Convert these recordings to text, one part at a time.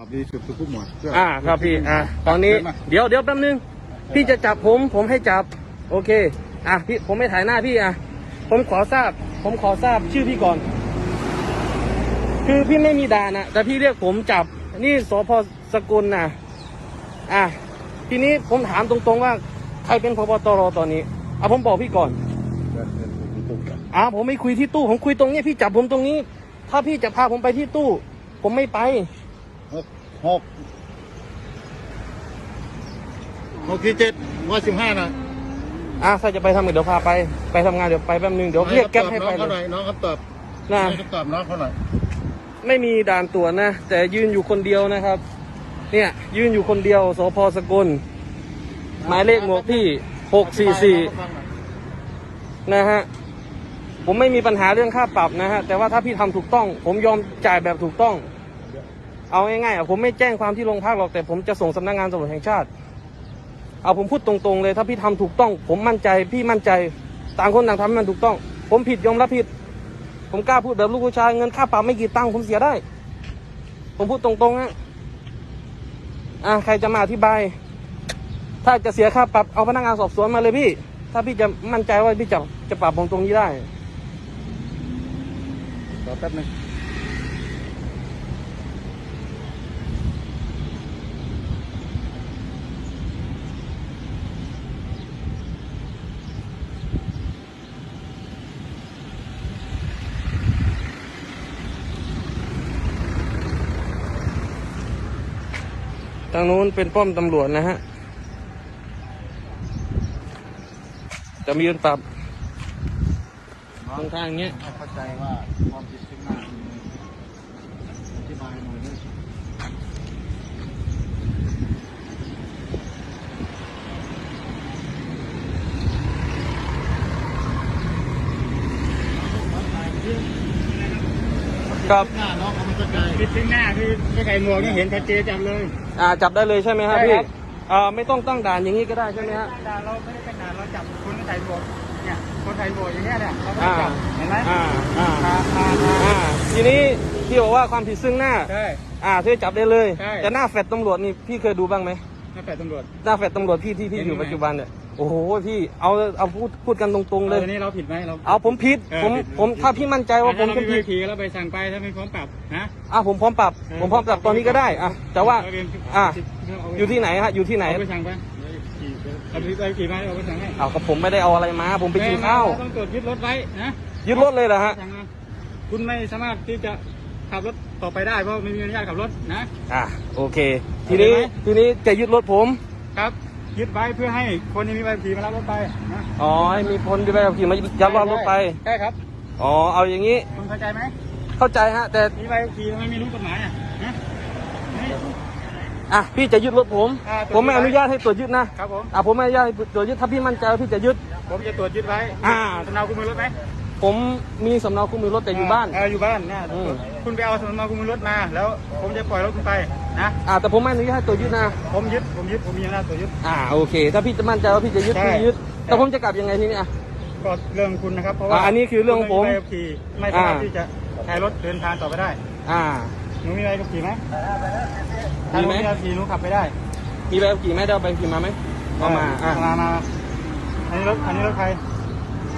ตอบดีสุดคือผู้หมวดเพื่อ่าครับพี่อ่าตอนนี้เชิญมาเดี๋ยวเดี๋ยวแป๊บนึง พี่จะจับผมผมให้จับ โอเค อะพี่ผมไม่ถ่ายหน้าพี่อะผมขอทราบ ผมขอทราบชื่อพี่ก่อน คือพี่ไม่มีด่านนะแต่พี่เรียกผมจับนี่สพสกุลนะอะทีนี้ผมถามตรงๆว่า ใครเป็นพบตรตอนนี้อะผมบอกพี่ก่อนอ่าผมไม่คุยที่ตู้ ผมคุยตรงนี้พี่จับผมตรงนี้ ถ้าพี่จะพาผมไปที่ตู้ ผมไม่ไป หกหกหกที่เจ็ดร้อยสิบห้านะอะถ้าจะไปทำงานเดี๋ยวพาไป ไปทำงานเดี๋ยวไปแป๊บนึงเดี๋ยวเรียกแก๊ปให้ไปน้องเลเขาหน่อยยน้องเขาตอบนะให้คำตอบน้องเขาหน่อยไม่มีด่านตรวจนะ แต่ยืนอยู่คนเดียวนะครับ เนี่ยยืนอยู่คนเดียวสพสกลหมายเลขหมวกที่หกสี่สี่ นะฮะ ผมไม่มีปัญหาเรื่องค่าปรับนะฮะ แต่ว่าถ้าพี่ทำถูกต้อง ผมยอมจ่ายแบบถูกต้อง เอาง่ายๆอะผมไม่แจ้งความที่โรงพักหรอกแต่ผมจะส่งสำนักงานตำรวจแห่งชาติ เอาผมพูดตรงๆเลย ถ้าพี่ทำถูกต้อง ผมมั่นใจพี่มั่นใจต่างคนต่างทำให้มันถูกต้อง ผมผิดยอมรับผิด ผมกล้าพูดแบบลูกผู้ชายเงินค่าปรับไม่กี่ตังค์ผมเสียได้ ผมพูดตรงๆฮะอะใครจะมาอธิบาย ถ้าจะเสียค่าปรับเอาพนักงานสอบสวนมาเลยพี่ ถ้าพี่จะมั่นใจว่าพี่จะจะปรับผมตรงนี้ได้รอแป๊บนึงางนู้นเป็นป้อมตำรวจนะฮะ จะมีการปรับตรงทางเงี้ยเข้าใจว่าความผิดขึ้นมาอธิบายหน่อยด้วยครับ ปิดถึงหน้าคือไม่ใส่หมวกนี่เห็นชัดเจนจังเลย อ่าจับได้เลยใช่ไหมครับใช่พี่ครับ อ่าไม่ต้องตั้งด่านอย่างนี้ก็ได้ใช่ไหมฮะ ด่านเราไม่ได้เป็นด่านเราจับคนไม่ใส่หมวกเนี่ยคนใส่หมวกอย่างเงี้ยเนี่ยเราไม่อ่าได้จับเห็นไหมอ่าอ่าอ่าอ่าอ่าอ่าทีนี้พี่บอกว่าความผิดซึ่งหน้า ใช่ อ่าที่จับได้เลย ใช่ แต่หน้าแฟดตำรวจนี่พี่เคยดูบ้างไหม นักแต่ตำรวจ หน้าแฟดตำรวจพี่ที่พี่เห็นอยู่ไหมปัจจุบันเนี่ย โอ้โหพี่เอาเอาพูดพูดกันตรงๆเลยเออนี่เราผิดไหมเรา เอาผมผิดเออผมผิดผมถ้าพี่มั่นใจว่าผมถ้เป็นเราผิไม่ดขี่แล้วไปสั่งไปถ้าไม่พร้อมปรับนะ อะผมพร้อมปรับ เออผมพร้อมปรับตอนนี้ก็ได้อะแต่ว่าเเรียนอะเาปอยู่ที่ไหนฮะอยู่ที่ไหนเอาไปสั่งไปเอาไปเอาไปขี่มาเอาไปสั่งให้เอากับผมไม่ได้เอาอะไรมา ผมไปกินข้าวต้องตรวจยึดรถไว้นะยึดรถเลยเหรอฮะสั่งมาคุณไม่สามารถที่จะขับรถต่อไปได้เพราะไม่มีอนุญาตขับรถนะ อะโอเค ทีนี้เอาได้ไหม ทีนี้จะยึดรถผม ครับ ยึดไว้เพื่อให้คนที่มีใบขับขี่มารับรถไปนะอ๋อให้มีคนที่ไปขับขี่มายัดรถไป ใช่ครับ อ๋อเอาอย่างนี้ คุณเข้าใจไหมเข้าใจฮะ แต่ มีใบขับขี่ทำไมไม่รู้กฎหมายอะนะนี่ อะพี่จะยึดรถผม อ่าตรวจยึดผมไม่อนุญาตให้ตรวจยึดนะครับผม อะผมไม่อนุญาตให้ตรวจยึดถ้าพี่มั่นใจว่าพี่จะยึด ผมจะตรวจยึดไว้อ่า สำเนาคุณมือรถไหม ผมมีสำเนาคู่มือรถแต่อยู่บ้าน เอออยู่บ้านเนี่ยอืม คุณไปเอาสำเนาคุณมือรถมา แล้วผมจะปล่อยรถคุณไปนะ อะแต่ผมไม่อนุญาตให้ตรวจยึดนะ ผมยึดผมยึดผมมีอำนาจตรวจยึด อ่าโอเค ถ้าพี่จะมั่นใจว่าพี่จะยึดใช่พี่ยึดแต่ผมจะกลับยังไงทีนี้อะก็เรื่องคุณนะครับ เพราะว่าอ่าอันนี้คือเรื่องของผมณไใบขับขี่ไม่สามารถอ่า ที่จะใช้รถเดินทางต่อไปได้ อ่า หนูมีใบขับขี่ไหมถ้ามีหนูไหมมีใบขับขี่หนูขับไปได้มีใบขับขี่ไหมได้เอาใบขับขี่มาไหมเอามาอะมามาอันนี้รถอันนี้รถใคร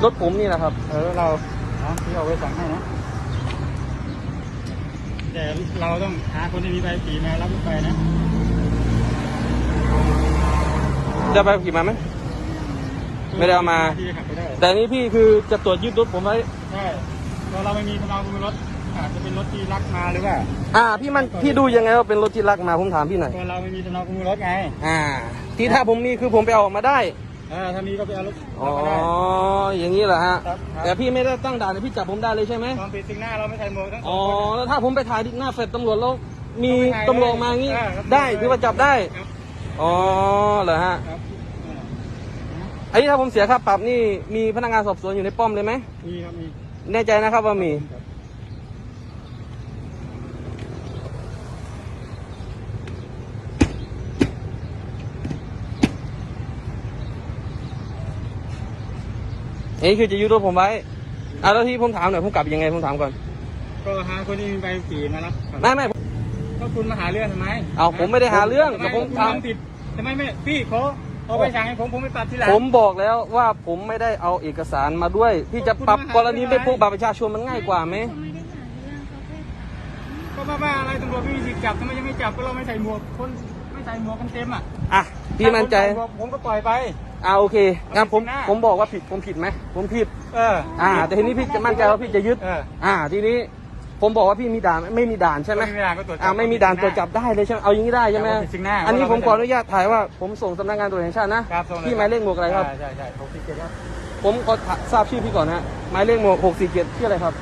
รถผมนี่แหละครับ เออเรานะที่เอาไว้สั่งให้นะแต่เราต้องหาคนที่มีใบขับขี่มารับรถไปนะได้ใบขับขี่มาไหม ไม่ได้เอามา ที่จะขับไปได้แต่อันนี้พี่คือจะตรวจยึดรถผมไว้ ใช่เพราะเราไม่มีสำเนาคุณรถอาจจะเป็นรถที่ลักมาหรือว่าอ่า พี่มันพี่ดูยังไงว่าเป็นรถที่ลักมาผมถามพี่หน่อย ตัวเราไม่มีสำเนาคุณรถไง อ่า ที่ถ้าผมมีคือผมไปเอาออกมาได้เออถ้ามีก็ไปเอารถอ๋อเราก็ได้อย่างนี้เหรอฮะ ครับครับ แต่พี่ไม่ได้ตั้งด่านแต่พี่จับผมได้เลยใช่ไหมความผิดสิ่งหน้าเราไม่ใส่หมวกทั้งสอ๋อองคน แล้วถ้าผมไปถ่ายหน้าเฟดตำรวจแล้วมีก็ไม่ถ่ายตำรวจออกมาอย่างนี้เออครับ ได้ถือว่าจับได้ ครับอ๋อ เหรอฮะ ครับเออไอ้นี่ถ้าผมเสียค่าปรับนี่มีพนักงานสอบสวนอยู่ในป้อมเลยไหม มีครับมีแน่ใจนะครับว่ามี ครับ นนี้คือจะยึดรถผมไว้อะแล้วที่ผมถามหน่อยผมกลับยังไงผมถามก่อนก็หาคนที่มีใบขับขี่มารับครับไม่ไม่ก็คุณมาหาเรื่องทำไมเอาผมไม่ได้หาเรื่องทำไมแต่ผมคุณถามทำผิดทำไมไม่พี่เขาเอาไปสั่งให้ผมผมไปปรับทีหลังผมบอกแล้วว่าผมไม่ได้เอาเอกสารมาด้วย พี่จะปรับกรณีไม่พกบัตรประชาชนมันง่ายกว่าไหมเขาไม่ได้หาเรื่องเขาแค่ถามก็บ้าบ้าอะไรตำรวจไม่มีสิทธิ์จับทำไมยังไม่จับก็เราไม่ใส่หมวกคนไม่ใส่หมวกกันเต็มอะอะพี่มั่นใจถ้าคใส่หวกผมก็ปล่อยไป อ่าโอเคงั้นผมเอาไปข้างหน้า ผมบอกว่าผิดผมผิดไหมผมผิด เออ อ่า แต่ทีนี้พี่จะมั่นใจว่าพี่จะยึด เอออ่า ทีนี้ผมบอกว่าพี่มีด่านไม่มีด่านใช่ไหมไม่มีด่านก็ตรวจจับอ่าไม่มีด่านตรวจจับได้เลยใช่ไหมเอาอย่างนี้ได้ใช่ไหมเอาไปซึ่งหน้าอันนี้ว่าผเรามขออนุญาตถ่ายว่าผมส่งสำนักงานตรวจแห่งชาตินะครับส่งเลย พี่หมายเลขหมวกอะไรครับ ใช่ใช่ใช่ผมคิดเจ็ดครับผมขอทราบชื่อพี่ก่อนนะหมายเลขหมวกหกสี่เจ็ดชื่ออะไรครับ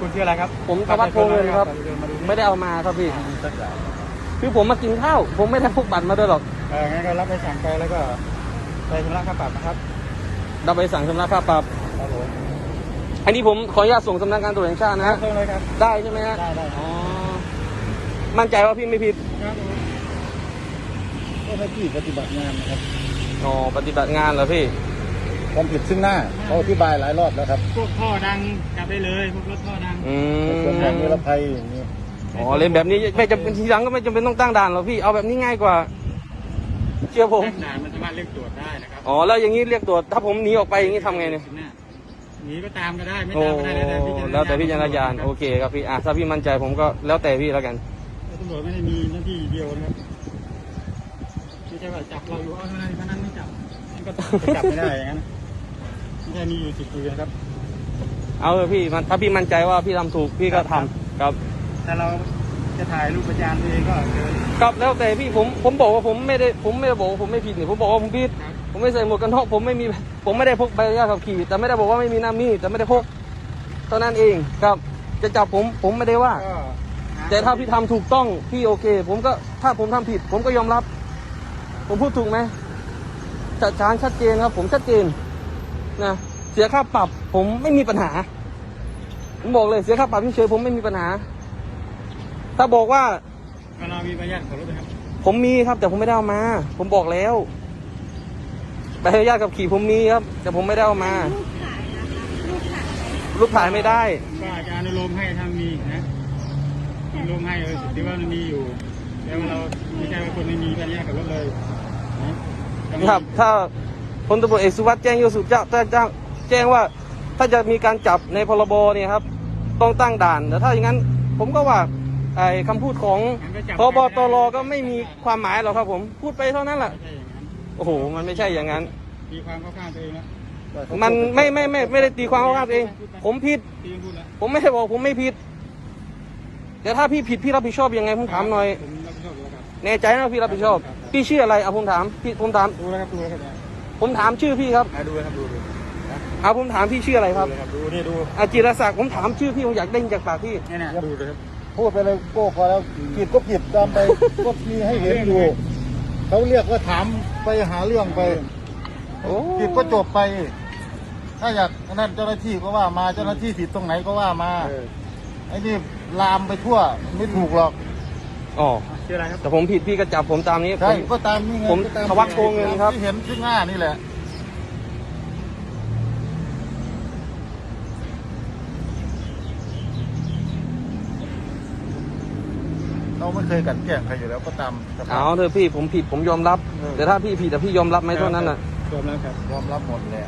คุณชื่ออะไรครับผมธวัชโพงเงินครับมาดูไม่ได้เอามาครับพี่สักอย่างคือผมมากินข้าว ผมไม่ได้พกบัตรมาด้วยหรอก เอองั้นก็รับไปสั่งไปแล้วก็ ไปชำระค่าปรับนะครับเราไปสั่งชำระค่าปรับ ครับผมอันนี้ผมขออนุญาตส่งสำนักงานตรวจแห่งชาตินะครัฮะบส่งเลยครับ ได้ใช่ไหมฮะได้ได้อ๋อ มั่นใจว่าพี่ไม่ผิด ครับผมก็ให้พี่ปฏิบัติงานนะครับอ๋อ ปฏิบัติงานเหรอพี่ ความผิดซึ่งหน้าเขาอธิบายหลายรอบแล้วครับพวกท่อดังจับได้เลยพวกรถท่อดัง อืในส่วนของนิมรภัยอย่างนี้อ๋อ เล่นแบบนี้ไม่จำเป็นทีหลังก็ไม่จำเป็นต้องตั้งด่านหรอกพี่ เอาแบบนี้ง่ายกว่า เชื่อผมด่านมันสามารถเรียกตรวจได้นะครับอ๋อ แล้วอย่างนี้เรียกตรวจ ถ้าผมหนีออกไปอย่างนี้ทำไงเนี่ย หนีก็ตามก็ได้ไม่โอ้ ตามก็ได้แล้วแต่พิจารณาแล้วแต่พิจารณาญาณ โอเคครับพี่ อะ ถ้าพี่มั่นใจผมก็แล้วแต่พี่แล้วกัน ตำรวจไม่ได้มีหน้าที่เดียวนะครับไม่ใช่ว่าจับเราอยู่เอาเท่านั้นเท่านั้นไม่จับมันก็จับไม่ได้อย่างนั้นไม่ใช่มีอยู่จุดคุยนะครับ เอาเถอะพี่มันถ้าพี่มั่นใจว่าพี่ทำถูกพี่ก็ทำครับ ถ้าเรา จะถ่ายรูปประจานตัวเองก็เดินครับแล้วแต่พี่ผมผมบอกว่าผมไม่ได้ผมไม่ได้บอกว่าผมไม่ผิดนี่ผมบอกว่าผมผิดครับ ผมไม่ใส่หมวกกันน็อกผมไม่มีผมไม่ได้พกใบอนุญาตขับขี่ แต่ไม่ได้บอกว่าไม่มีน้ำมีดแต่ไม่ได้พกเท่านั้นเองครับ จะจับผมผมไม่ได้ว่า ก็หแต่ถ้าพี่ทำถูกต้องพี่โอเค ผมก็ถ้าผมทำผิด ผมก็ยอมรับ ผมพูดถูกไหมชัดชานชัดเจนครับ ผมชัดเจนนะเสียค่าปรับผมไม่มีปัญหา ผมบอกเลยเสียค่าปรับเฉยๆผมไม่มีปัญหา ถ้าบอกว่าก็เรามีใบอนุญาตขับรถนะครับ ผมมีครับ แต่ผมไม่ได้เอามา ผมบอกแล้วใบอนุญาตขับขี่ผมมีครับ แต่ผมไม่ได้เอามารูปถ่ายนะคะรูปถ่ายรูปถ่ายไม่ได้ ก็อาจจะอนุโลมให้ถ้ามีนะอนุโลมให้เออสิทธิว่ามันมีอยู่แล้วเราไม่ใช่ว่าคนไม่มีใบอนุญาตขับรถเลยนะครับ ถ้าพลตำรวจเอกสุวัสด์แจ้งโยสุจะแจ้งแจ้งแจ้งว่าถ้าจะมีการจับในพรบเนี่ยครับ ต้องตั้งด่านแต่ถ้าอย่างนั้น ผมก็ว่า ไอ้คำพูดของพบตรก็ไม่มีความหมายหรอกครับ ผมพูดไปเท่านั้นแหละไม่ใช่อย่างนั้นโอ้โห มันไม่ใช่อย่างนั้นมีความเข้าข้างตัวเองแล้วมันไม่ไม่ไม่ไม่ได้ตีความเข้าข้างตัวเอง ผมผิดตีพูดแล้วผมไม่ได้บอกผมไม่ผิดแต่ถ้าพี่ผิดพี่รับผิดชอบยังไงผมถามหน่อยผมรับผิดชอบอยู่แล้วครับแน่ใจนะพี่รับผิดชอบ พี่ชื่ออะไรเอาผมถามพี่ผมถามดูแล้วครับดูแล้วครับผมถามชื่อพี่ครับอะดูเลยครับดูดูนะเอาผมถามพี่ชื่ออะไรครับดูเลยครับดูนี่ดูอาจิรศักดิ์ผมถามชื่อพี่ผมอยากได้ยินจากปากพี่เนี่ยนะดูเลยครับ พูดไปเลยโก้พอแล้วผิดก็ผิดตามไปก็มีให้เห็นอยู่เขาเรียกว่าถามไปหาเรื่องไปโอ้ผิดก็จบไป ถ้าอยากนั่นเจ้าหน้าที่ก็ว่ามาเจ้าหน้าที่ผิดตรงไหนก็ว่ามาเออไอ้นี่ลามไปทั่วไม่ถูกหรอกอ๋อชื่ออะไรครับแต่ผมผิดพี่ก็จับผมตามนี้ผใช่มก็ตามนี่ไงผมก็ตามทวัชโชว์เงินครับที่เห็นซึ่งหน้านี่แหละ เรา ไม่เคยกลันแกล้งใครอยู่แล้วก็ตามสภาเอาพ เถอะพี่ผมผิดผมยอมรับ เออ แต่ถ้าพี่ผิดแต่พี่ยอมรับไหมเท่านั้นน่ะรวมแล้วครับ ยอมรับหมดแหละ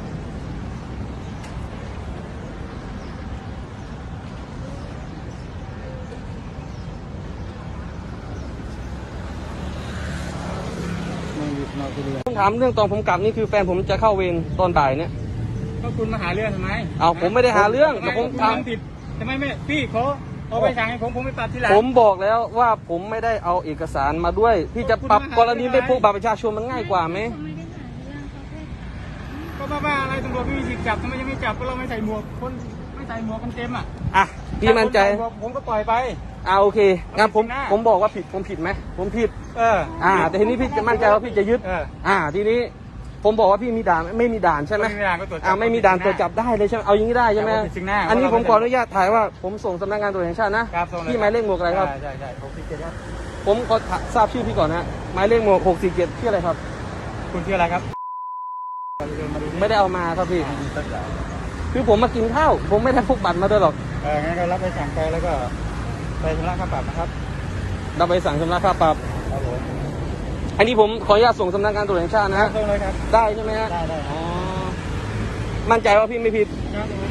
ไม่หยุดนอนที่เรือผมถามเรื่องตอนผมกลับนี่คือแฟนผมจะเข้าเวรตอนบ่ายเนี่ย ก็คุณมาหาเรื่องทำไมเอาผมไม่ได้หาเรื่องทำไมแต่ผมคุณถามทำผิดทำไมไม่พี่เขา เอาไปสั่งให้ผมผมไปปรับทีหลัง ผมบอกแล้วว่าผมไม่ได้เอาเอกสารมาด้วย พี่จะปรับกรณีไม่พกบัตรประชาชนมันง่ายกว่าไหมเขาไม่ได้หาเรื่องเขาแค่ถามก็บ้าบ้าอะไรตำรวจไม่มีสิทธิ์จับทำไมยังไม่จับก็เราไม่ใส่หมวกคนไม่ใส่หมวกกันเต็มอะอะพี่มั่นใจถ้าคใส่หวกผมก็ปล่อยไป อ่าโอเคงั้นผมเอาไปข้างหน้า ผมบอกว่าผิดผมผิดไหมผมผิด เออ อ่า แต่ทีนี้พี่จะมั่นใจว่าพี่จะยึดเออ อ่า ทีนี้ ผมบอกว่าพี่มีด่านไม่มีด่านใช่ไหมไม่มีด่านก็ตรวจจับอ่าไม่มีด่านตรวจจับได้เลยใช่ไหมเอาอย่างนี้ได้ใช่ไหมเอาไปซึ่งหน้าอันนี้ว่าผเรามขออนุญาตถ่ายว่าผมส่งสำนักงานตรวจแห่งชาตินะครับส่งเลย พี่หมายเลขหมวกอะไรครับ ใช่ใช่ใช่ผมคิดเจ็ดครับผมขอทราบชื่อพี่ก่อนนะหมายเลขหมวกหกสี่เจ็ดชื่ออะไรครับ คุณชื่ออะไรครับมาดูนี่ไม่ได้เอามาครับพี่สักอย่างคือผมมากินข้าว ผมไม่ได้พกบัตรมาด้วยหรอกเอองั้นก็รับไปสั่งไปแล้วก็ไปชำระค่าปรับนะครับ เรารับใบสั่งชำระค่าปรับ ครับผม อันนี้ผมขออนุญาตส่งสำนักงานตำรวจแห่งชาตินะฮะตรงเลยครับได้ใช่ไหมฮะได้ได้อ๋อมั่นใจว่าพี่ไม่ผิดครับผม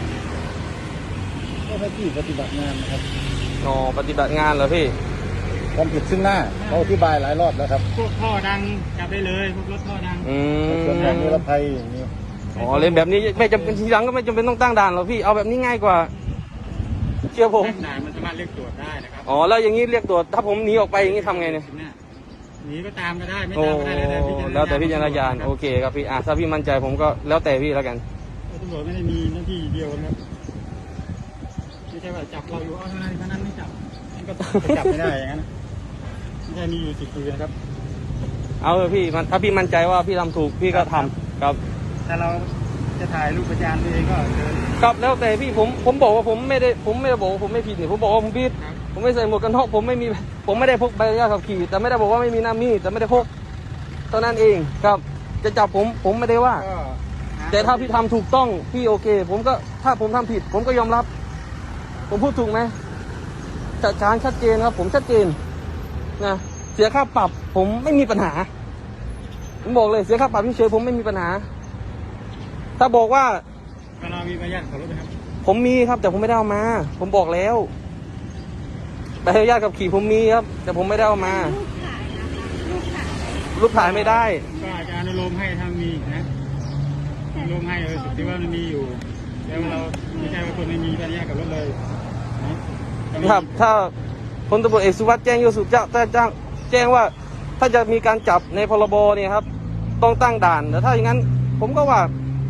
เจ้าหน้าที่ปฏิบัติงานนะครับอ๋อปฏิบัติงานเหรอพี่ความผิดซึ่งหน้าเขาอธิบายหลายรอบแล้วครับพวกท่อดังจับได้เลยพวกรถท่อดังอืในส่วนของนิรมภัยอย่างนี้อ๋อเล่นแบบนี้ไม่จำเป็นทีหลังก็ไม่จำเป็นต้องตั้งด่านหรอกพี่เอาแบบนี้ง่ายกว่า เชื่อผมด่านมันสามารถเรียกตรวจได้นะครับอ๋อแล้วอย่างนี้เรียกตรวจถ้าผมหนีออกไปอย่างนี้ทำไงเนี่ยเนี่ย หนีก็ตามก็ได้ไม่โอ้ตามก็ได้แล้วแต่พิจารณาแล้วแต่พิจารณาญาณโอเคครับพี่อะถ้าพี่มั่นใจผมก็แล้วแต่พี่แล้วกัน ตำรวจไม่ได้มีหน้าที่เดียวนะครับไม่ใช่ว่าจับเราอยู่เอาเท่านั้นเท่านั้นไม่จับมันก็จับไม่ได้อย่างนั้นนะไม่ใช่มีอยู่สิบปีนะครับ เอาเถอะพี่มันถ้าพี่มั่นใจว่าพี่ทำถูกพี่ก็ทำครับถ้าเราจะถ่ายรูปประจานตัวเองก็เดินครับแล้วแต่พี่ผมผมบอกว่าผมไม่ได้ผมไม่ได้บอกว่าผมไม่ผิดนี่ผมบอกว่าผมผิด ครับ ผมไม่ใส่หมวกกันน็อกผมไม่มีผมไม่ได้พกใบอนุญาตขับขี่ แต่ไม่ได้บอกว่าไม่มีหน้ามีดแต่ไม่ได้พกเท่านั้นเองครับ จะจับผมผมไม่ได้ว่า ก็หแต่ถ้าพี่ทำถูกต้องพี่โอเค ผมก็ถ้าผมทำผิด ผมก็ยอมรับ ผมพูดถูกไหมจัดการชัดเจนครับ ผมชัดเจนนะเสียค่าปรับ ผมไม่มีปัญหา ผมบอกเลยเสียค่าปรับเฉยๆผมไม่มีปัญหา ถ้าบอกว่าก็เรามีใบอนุญาตขับรถไหมครับ ผมมีครับแต่ผมไม่ได้เอามา ผมบอกแล้ว ใบอนุญาตกับขี่ผมมีครับ แต่ผมไม่ได้เอามารูปถ่ายไม่ได้ ก็อาจจะอนุโลมให้ถ้ามีนะอนุโลมให้เออสุดที่ว่ามันมีอยู่แต่ว่าเราไม่ใช่ว่าคนไม่มีใบอนุญาตขับรถเลยนะครับถ้าพลตำรวจเอกสุวัสด์แจ้งโยสุจะจะจ้างแจ้งว่าถ้าจะมีการจับในพรบเนี่ยครับ ต้องตั้งด่านแต่ถ้าอย่างนั้น ผมก็ว่า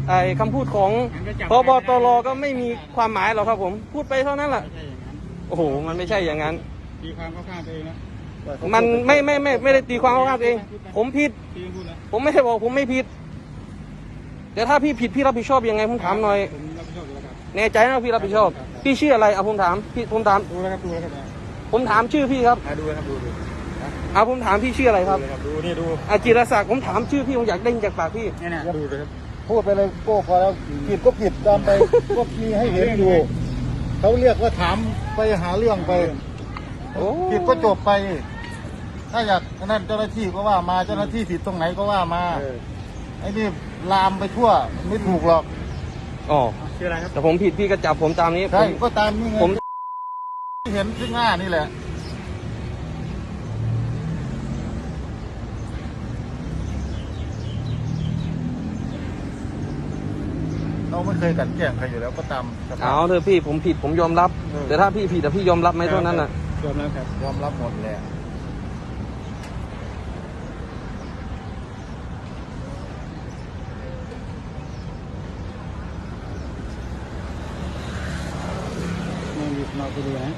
ไอ้คำพูดของมันก็จับพบตรก็ไม่มีความหมายหรอกครับผม พูดไปเท่านั้นแหละไม่ใช่อย่างนั้น โอ้โห มันไม่ใช่อย่างนั้น ตีความเข้าข้างตัวเองนะมันไม่ไม่ไม่ไม่ได้ตีความเข้าข้างตัวเอง ผมผิด ตีพูดแล้วผมไม่ได้บอกผมไม่ผิด แต่ถ้าพี่ผิดพี่รับผิดชอบยังไงผมถามหน่อย ผมรับผิดชอบอยู่แล้วครับ แน่ใจนะพี่รับผิดชอบ พี่ชื่ออะไรเอาผมถามพี่ผมถาม ดูแล้วครับ ดูแล้วครับผมถามชื่อพี่ครับอะดูแล้วครับ ดูดูนะเอาผมถามพี่ชื่ออะไรครับ ดูเลยครับ ดูนี่ดูอาจิรศักดิ์ผมถามชื่อพี่ผมอยากได้ยินจากปากพี่ เนี่ยนะดูเลยครับ พูดไปเลยโก้พอแล้วผิดก็ผิดตามไปก็มีให้เห็นอยู่ เขาเรียกว่าถามไปหาเรื่องไปโอ้ผิดก็จบไป ถ้าอยากนั่นเจ้าหน้าที่ก็ว่ามาเจ้าหน้าที่ผิดตรงไหนก็ว่ามาเออไอ้นี่ลามไปทั่วไม่ถูกหรอกอ๋อชื่ออะไรครับ แต่ผมผิดพี่ก็จับผมตามนี้ผใช่ม ก็ตามนี่ไงผม ที่เห็นซึ่งหน้านี่แหละ เรา ไม่เคยกลันแกล้งใครอยู่แล้วก็ตามสภาเอาพ เถอะพี่ผมผิดผมยอมรับเออแต่ถ้าพี่ผิดแต่พี่ยอมรับไหมเท่านั้นน่ะ ยอมแล้วครับยอมรับหมดแหละไม่มีเราไปดูนะ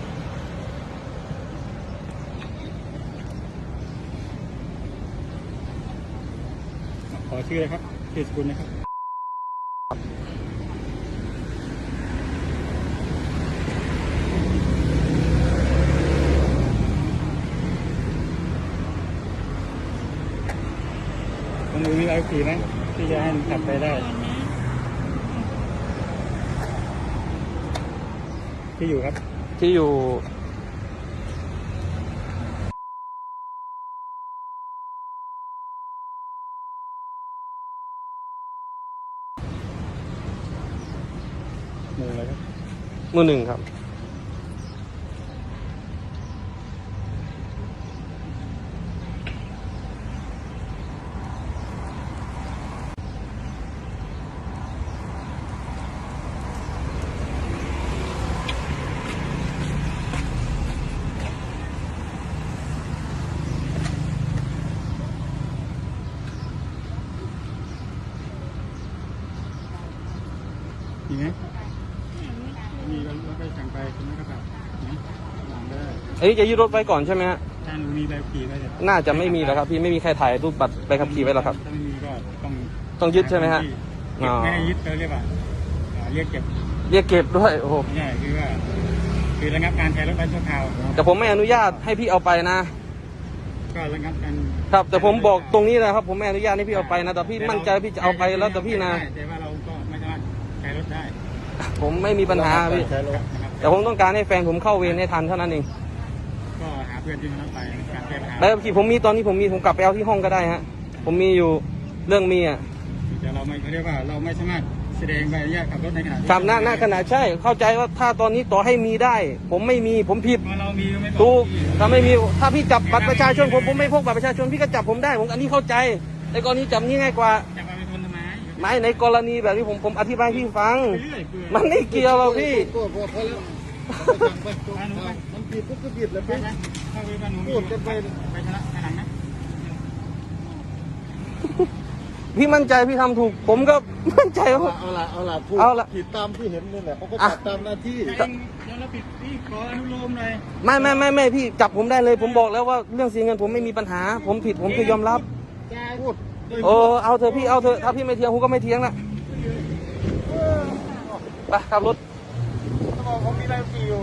ขอชื่อเลยครับชื่อสกุลนะครับ ดูมีใบขับขี่ไหมที่จะให้ขับไปได้ที่อยู่ครับ ที่อยู่หมู่อะไรครับมือหนึ่งครับ มีไหมมีก็แล้วก็สั่งไปคุณนักขับนะสั่งได้ อันนี้จะยึดรถไว้ก่อนใช่ไหมฮะถ้าหนูมีใบขับขี่ไว้เดี๋ยวน่าจะไม่มีแล้วครับ พี่ไม่มีใครถ่ายรูปบัตรใบขับขี่ไว้หรอกครับ ถ้าไม่มีก็ต้องต้องยึดใช่ไหมฮะ เก็บไม่ได้ยึดเราเรียกว่าอ่าเรียกเก็บเรียกเก็บด้วยโอ้โหไม่ใช่คือว่า คือระงับการใช้รถไฟชั่วคราวแต่ผมไม่อนุญาตให้พี่เอาไปนะ ก็ระงับการครับ แต่ผมบอกตรงนี้นะครับ ผมไม่อนุญาตให้พี่เอาไปนะ แต่พี่มั่นใจพี่จะเอาไปแล้วแต่พี่นะ ได้แต่ว่าเราก็ไม่สามารถใช้รถได้ผมไม่มีปัญหาพี่ ใช้รถนะครับแต่ผมต้องการให้แฟนผมเข้าเวรให้ทันเท่านั้นเองก็หา เพื่อนที่มารับไปในการขับขี่ผมมีตอนนี้ผมมีผมกลับไปเอาที่ห้องก็ได้ฮะ ผมมีอยู่เรื่องมีอะแต่เราไม่เขาเรียกว่าเราไม่สามารถแสดงใบอนุญาตขับรถในขณะที่ขับหน้าหน้าขนาดใช่ เข้าใจว่าถ้าตอนนี้ต่อให้มีได้ ผมไม่มีผมผิดเมื่อเรามีก็ไม่บอกถูกถ้าไม่มีถ้าพี่จับบัตรประชาชนผมผมไม่พกบัตรประชาชนพี่ก็จับผมได้ผมอันนี้เข้าใจในกรณีจับนี้ง่ายกว่าจะมาเป็นคนทำไมไม่ในกรณีแบบนี้ผมผมอธิบายให้พี่ฟังไปเรื่อยเปื่อยมันไม่เกี่ยวหรอกพี่ ก็พอพอแล้วไปสั่งไปมันผิดก็คือผิดแล้วไปพี่ไหมเข้าไปบ้านหนูมีพูดกันไปไปชนะไปหลังนะพี่มั่นใจพี่ทำถูก ผมก็มั่นใจว่าเอาละเอาละพูดเอาละผิดตามที่เห็นนี่แหละเขาก็อะ จับตามหน้าที่แต่เองเดี๋ยวเราปิดพี่ขออนุโลมหน่อยไม่ไม่ไม่ไม่พี่จับผมได้เลย ผมบอกแล้วว่าเรื่องเสียเงินผมไม่มีปัญหา ผมผิดผมจะยอมรับ พูดเออเอาเถอะพี่เอาเถอะถ้าพี่ไม่เทียงผมก็ไม่เทียงละไปขับรถ เขาบอกเขามีใบขับขี่อยู่